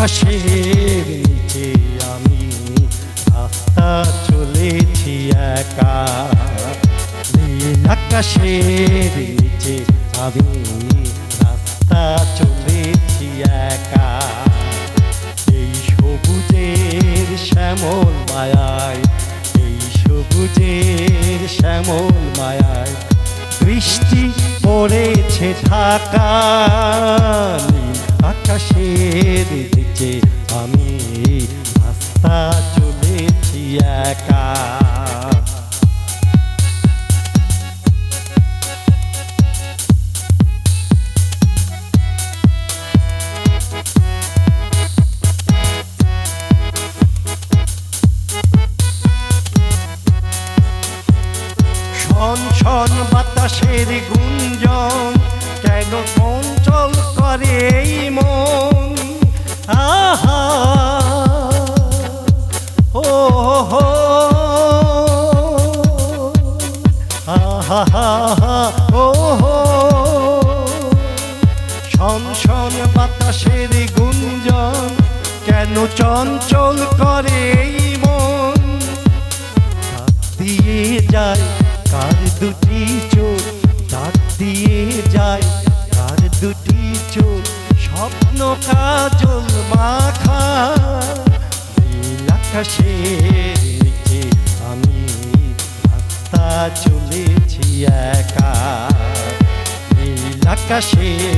আকাশের নিচে আমি রাস্তা চলেছি একা। নীল আকাশের নিচে আমি রাস্তা চলেছি একা। এই সবুজের শ্যামল মায়ায়, এই সবুজের শ্যামল মায়ায় বৃষ্টি পড়েছে ঢাকা। আকাশের একা। শন বাতাসের গুঞ্জন কেন চঞ্চল করে এই মন? আহা! বাতাসের গুঞ্জন কেন চঞ্চল করে মন? দিয়ে যায় কার দুটি চোখ। ডাক দিয়ে যায় কার দুটি চোখ। স্বপ্ন কাজল মাখা। আকাশের নিচে আমি রাস্তা চলেছি একা। নীল আকাশের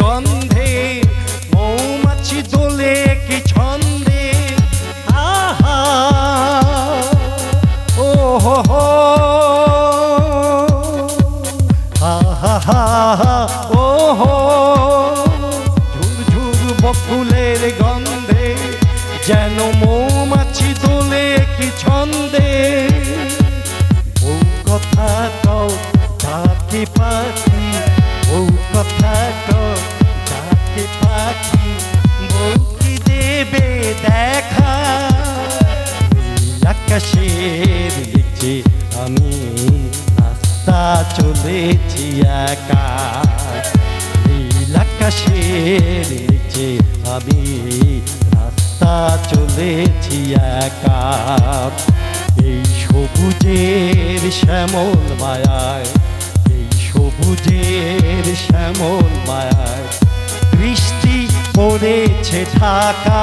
গন্ধে, মৌমাছি দোলে কি ছন্দে। আহা! ও হো হো! আহা, হা ও হো! ঝুর ঝুর বকুলের গন্ধে, যেন মৌমাছি দোলে কি ছন্দে। ও কথা কও ডাকে পাখি ও কথা রাস্তা চলেছি একা। আকাশের নিচে আমি রাস্তা চলেছি একা। এই সবুজের শ্যামল মায়ায়, এই সবুজের শ্যামল মায়ায় বৃষ্টি পড়েছে ঢাকা